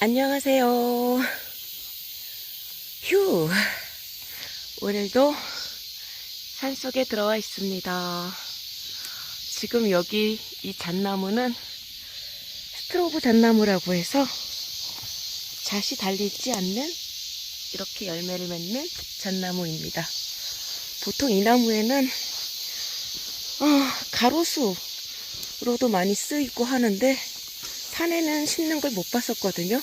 안녕하세요. 휴. 오늘도 산 속에 들어와 있습니다. 지금 여기 이 잣나무는 스트로브 잣나무라고 해서 잣이 달리지 않는 이렇게 열매를 맺는 잣나무입니다. 보통 이 나무에는 어, 가로수로도 많이 쓰이고 하는데 산에는 심는 걸 못 봤었거든요.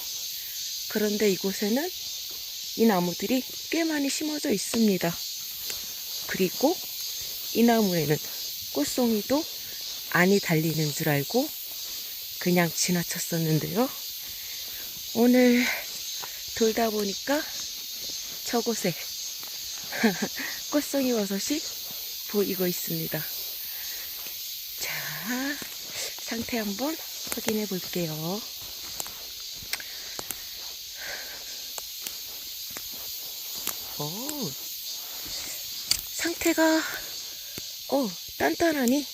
그런데 이곳에는 이 나무들이 꽤 많이 심어져 있습니다. 그리고 이 나무에는 꽃송이도 안이 달리는 줄 알고 그냥 지나쳤었는데요. 오늘 돌다 보니까 저곳에 꽃송이 버섯이 보이고 있습니다. 자, 상태 한번 확인해 볼게요. 오, 상태가, 어, 단단하니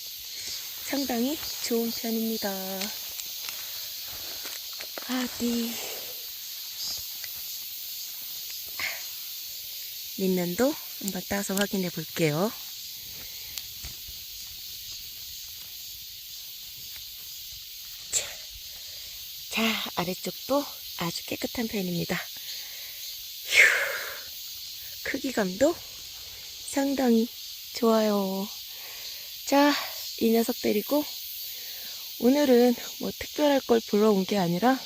상당히 좋은 편입니다. 아디. 민는도 한번 따서 확인해 볼게요. 자, 아래쪽도 아주 깨끗한 편입니다. 휴, 크기감도 상당히 좋아요. 자, 이 녀석 데리고 오늘은 뭐 특별할 걸 보러 온 게 아니라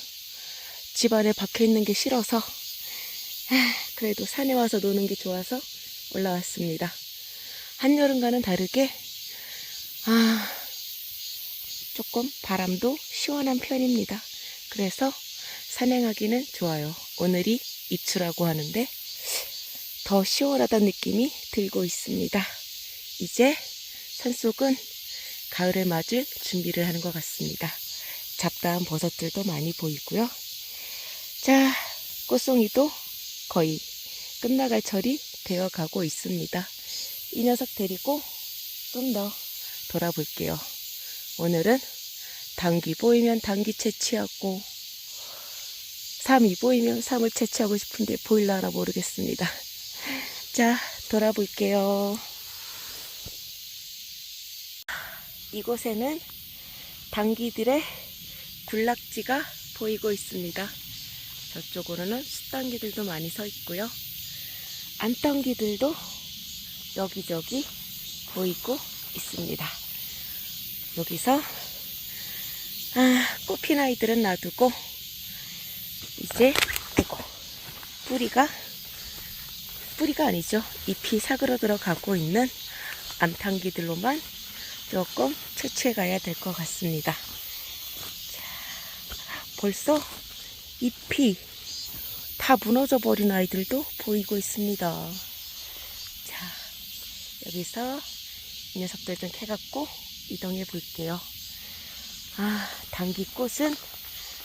집 안에 박혀 있는 게 싫어서 아, 그래도 산에 와서 노는 게 좋아서 올라왔습니다. 한여름과는 다르게 아 조금 바람도 시원한 편입니다. 그래서 산행하기는 좋아요. 오늘이 입추라고 하는데 더 시원하다는 느낌이 들고 있습니다. 이제 산속은 가을을 맞을 준비를 하는 것 같습니다. 잡다한 버섯들도 많이 보이고요. 자, 꽃송이도 거의 끝나갈 철이 되어 가고 있습니다. 이 녀석 데리고 좀 더 돌아볼게요. 오늘은 당귀 보이면 당귀 채취하고 삼이 보이면 삼을 채취하고 싶은데 보일라나 모르겠습니다. 자, 돌아볼게요. 이곳에는 당귀들의 군락지가 보이고 있습니다. 저쪽으로는 숫당귀들도 많이 서 있고요. 안당귀들도 여기저기 보이고 있습니다. 여기서 아, 꽃핀 아이들은 놔두고 이제 아이고 뿌리가 뿌리가 아니죠. 잎이 사그러 들어 가고 있는 암탕기들로만 조금 채취해 가야 될 것 같습니다. 자, 벌써 잎이 다 무너져 버린 아이들도 보이고 있습니다. 자, 여기서 이 녀석들 좀 캐갖고 이동해 볼게요. 아, 당귀꽃은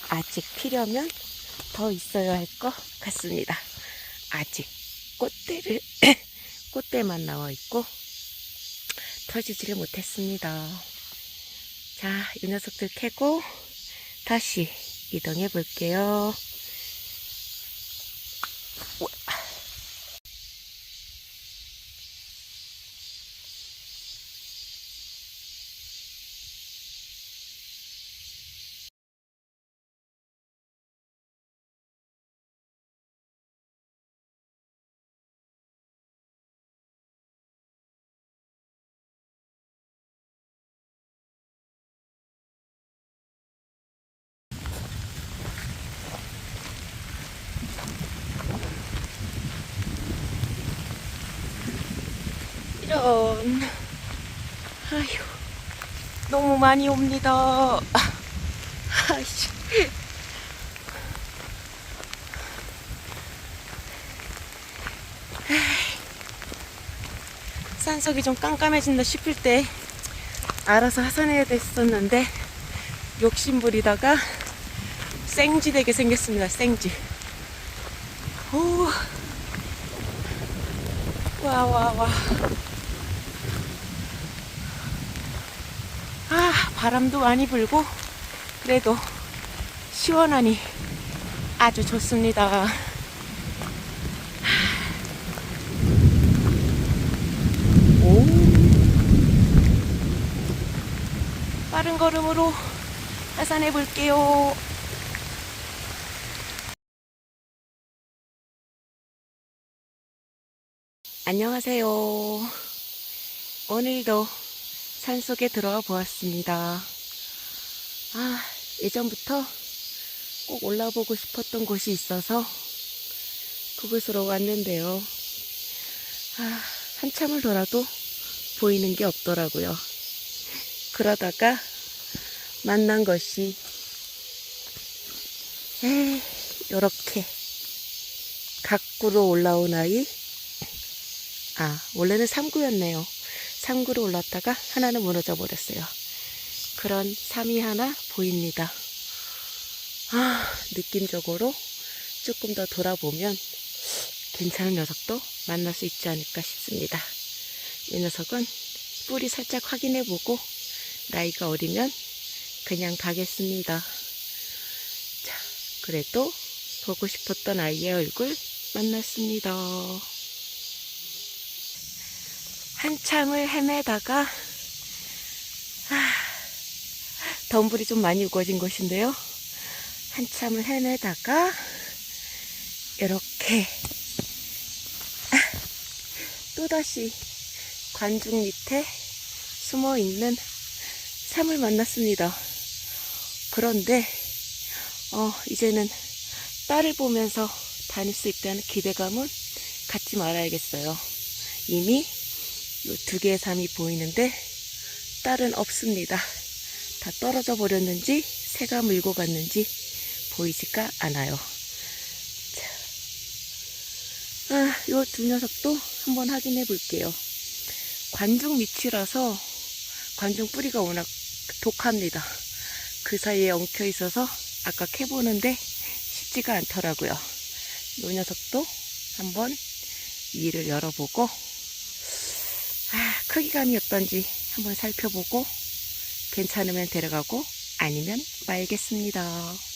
아직 피려면 더 있어야 할 것 같습니다. 아직 꽃대를, 꽃대만 나와 있고, 터지지를 못했습니다. 자, 이 녀석들 캐고 다시 이동해 볼게요. 이런. 아휴, 너무 많이 옵니다. 아이씨. 산속이 좀 깜깜해진다 싶을 때 알아서 하산해야 됐었는데 욕심부리다가 생쥐 되게 생겼습니다. 생쥐. 오. 와, 와, 와. 아, 바람도 많이 불고, 그래도 시원하니 아주 좋습니다. 오. 빠른 걸음으로 하산해 볼게요. 안녕하세요. 오늘도 산속에 들어와 보았습니다. 아, 예전부터 꼭 올라보고 싶었던 곳이 있어서 그곳으로 왔는데요. 아, 한참을 돌아도 보이는 게 없더라고요. 그러다가 만난 것이 에 요렇게 각구로 올라온 아이 아 원래는 3구였네요 3구로 올랐다가 하나는 무너져 버렸어요 그런 삶이 하나 보입니다 아 느낌적으로 조금 더 돌아보면 괜찮은 녀석도 만날 수 있지 않을까 싶습니다 이 녀석은 뿌리 살짝 확인해 보고 나이가 어리면 그냥 가겠습니다. 자, 그래도 보고 싶었던 아이의 얼굴 만났습니다. 한참을 헤매다가 아, 덤불이 좀 많이 우거진 곳인데요. 한참을 헤매다가 이렇게 아, 또다시 관중 밑에 숨어 있는 삶을 만났습니다. 그런데 어, 이제는 딸을 보면서 다닐 수 있다는 기대감은 갖지 말아야겠어요. 이미 요 두 개의 삶이 보이는데 딸은 없습니다. 다 떨어져 버렸는지 새가 물고 갔는지 보이지가 않아요. 자, 아, 요 두 녀석도 한번 확인해 볼게요. 관중 밑이라서 관중 뿌리가 워낙 독합니다. 그 사이에 엉켜 있어서 아까 캐보는데 쉽지가 않더라고요. 이 녀석도 한번 위를 열어보고 아, 크기감이 어떤지 한번 살펴보고 괜찮으면 데려가고 아니면 말겠습니다.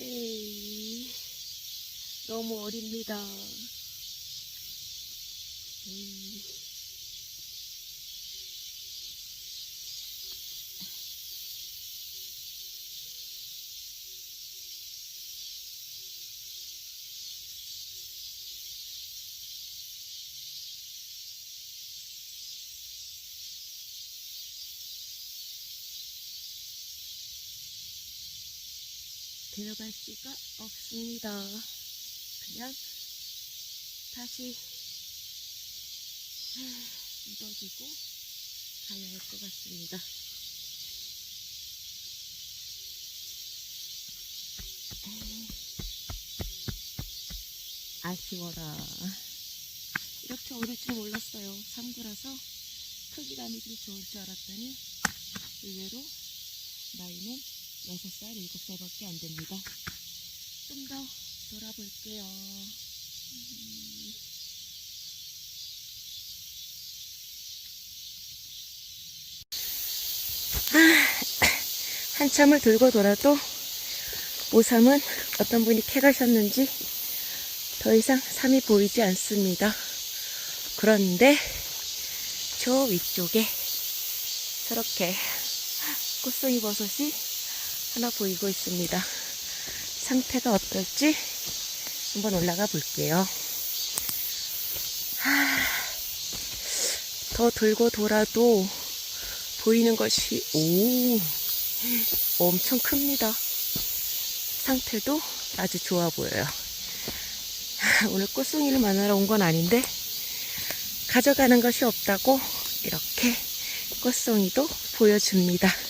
에이, 너무 어립니다. 에이. 데려갈 수가 없습니다. 그냥 다시 묻어지고 가야 할 것 같습니다. 아쉬워라. 이렇게 어릴 줄 몰랐어요. 3구라서 크기감이 좀 좋을 줄 알았더니 의외로 나이는 6살, 7살밖에 안 됩니다. 좀 더 돌아볼게요. 음. 아, 한참을 들고 돌아도 오삼은 어떤 분이 캐가셨는지 더 이상 삼이 보이지 않습니다. 그런데 저 위쪽에 저렇게 꽃송이 버섯이 하나 보이고 있습니다. 상태가 어떨지 한번 올라가 볼게요. 하, 더 들고 돌아도 보이는 것이 오 엄청 큽니다. 상태도 아주 좋아 보여요. 오늘 꽃송이를 만나러 온 건 아닌데 가져가는 것이 없다고 이렇게 꽃송이도 보여줍니다.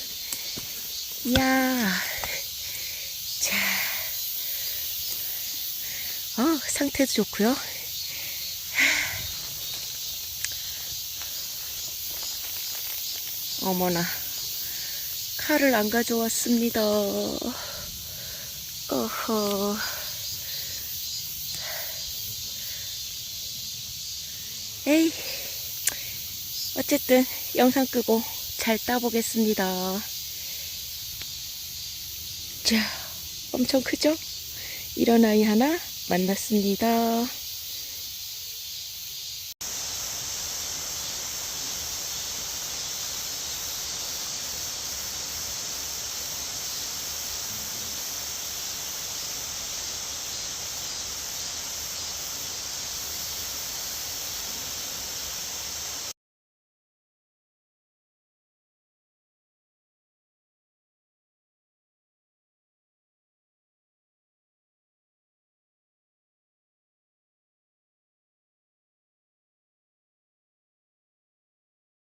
이야, 자, 어, 상태도 좋고요. 어머나, 칼을 안 가져왔습니다. 어허. 에이, 어쨌든 영상 끄고 잘 따보겠습니다. 자, 엄청 크죠? 이런 아이 하나 만났습니다.